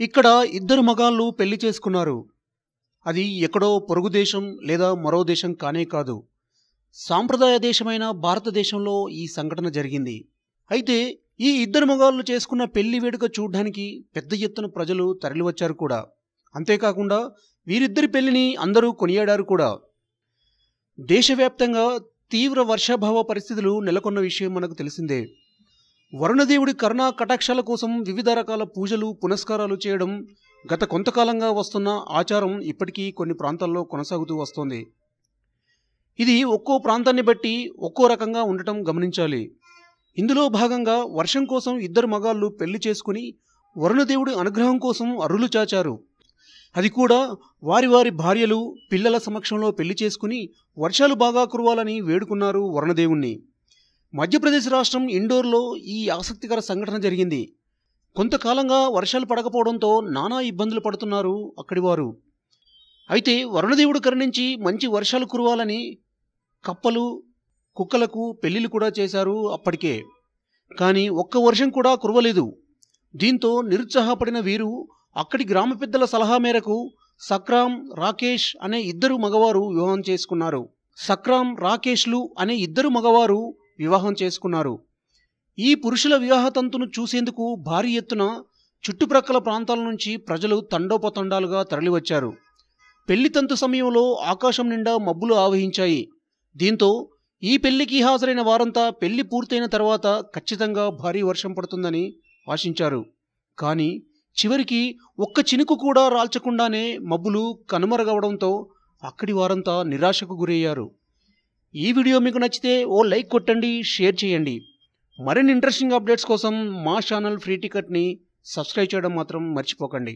ఇక్కడ ఇద్దరు మగాళ్ళు పెళ్ళి చేసుకున్నారు. అది ఎక్కడో పొరుగు దేశం లేదా మరో దేశం కానే కాదు. సాంప్రదాయ దేశమైన భారతదేశంలో ఈ సంఘటన జరిగింది. అయితే ఈ ఇద్దరు మగాళ్ళు చేసుకున్న పెళ్ళి వేడుక చూడ్డానికి పెద్ద ఎత్తున ప్రజలు తరలివచ్చారు కూడా. అంతేకాకుండా వీరిద్దరి పెళ్ళిని అందరూ కొనియాడారు కూడా. దేశవ్యాప్తంగా తీవ్ర వర్షాభావ పరిస్థితులు నెలకొన్న విషయం మనకు తెలిసిందే. వరుణదేవుడి కరుణా కటాక్షాల కోసం వివిధ రకాల పూజలు పునస్కారాలు చేయడం గత కొంతకాలంగా వస్తున్న ఆచారం ఇప్పటికీ కొన్ని ప్రాంతాల్లో కొనసాగుతూ వస్తోంది. ఇది ఒక్కో ప్రాంతాన్ని బట్టి ఒక్కో రకంగా ఉండటం గమనించాలి. ఇందులో భాగంగా వర్షం కోసం ఇద్దరు మగాళ్ళు పెళ్ళి చేసుకుని వరుణదేవుడి అనుగ్రహం కోసం అరులు చాచారు. అది కూడా వారి వారి భార్యలు పిల్లల సమక్షంలో పెళ్ళి చేసుకుని వర్షాలు బాగా కురవాలని వేడుకున్నారు వరుణదేవుణ్ణి. మధ్యప్రదేశ్ రాష్ట్రం ఇండోర్లో ఈ ఆసక్తికర సంఘటన జరిగింది. కొంతకాలంగా వర్షాలు పడకపోవడంతో నానా ఇబ్బందులు పడుతున్నారు అక్కడి వారు. అయితే వరుణదేవుడు కరుణించి మంచి వర్షాలు కురవాలని కప్పలు కుక్కలకు పెళ్ళిళ్ళు కూడా చేశారు అప్పటికే. కానీ ఒక్క వర్షం కూడా కురవలేదు. దీంతో నిరుత్సాహపడిన వీరు అక్కడి గ్రామ పెద్దల సలహా మేరకు సక్రామ్ రాకేష్ అనే ఇద్దరు మగవారు వివాహం చేసుకున్నారు. సక్రామ్ రాకేష్లు అనే ఇద్దరు మగవారు వివాహం చేసుకున్నారు. ఈ పురుషుల వివాహ తంతును చూసేందుకు భారీ ఎత్తున చుట్టుప్రక్కల ప్రాంతాల నుంచి ప్రజలు తండోపతండాలుగా తరలివచ్చారు. పెళ్ళి తంతు సమయంలో ఆకాశం నిండా మబ్బులు ఆవహించాయి. దీంతో ఈ పెళ్ళికి హాజరైన వారంతా పెళ్ళి పూర్తయిన తర్వాత ఖచ్చితంగా భారీ వర్షం పడుతుందని ఆశించారు. కానీ చివరికి ఒక్క చినుకు కూడా రాల్చకుండానే మబ్బులు కనుమరుగవడంతో అక్కడి వారంతా నిరాశకు గురయ్యారు. ఈ వీడియో మీకు నచ్చితే ఓ లైక్ కొట్టండి షేర్ చేయండి. మరిన్ని ఇంట్రెస్టింగ్ అప్డేట్స్ కోసం మా ఛానల్ ఫ్రీ టికెట్ని సబ్స్క్రైబ్ చేయడం మాత్రం మర్చిపోకండి.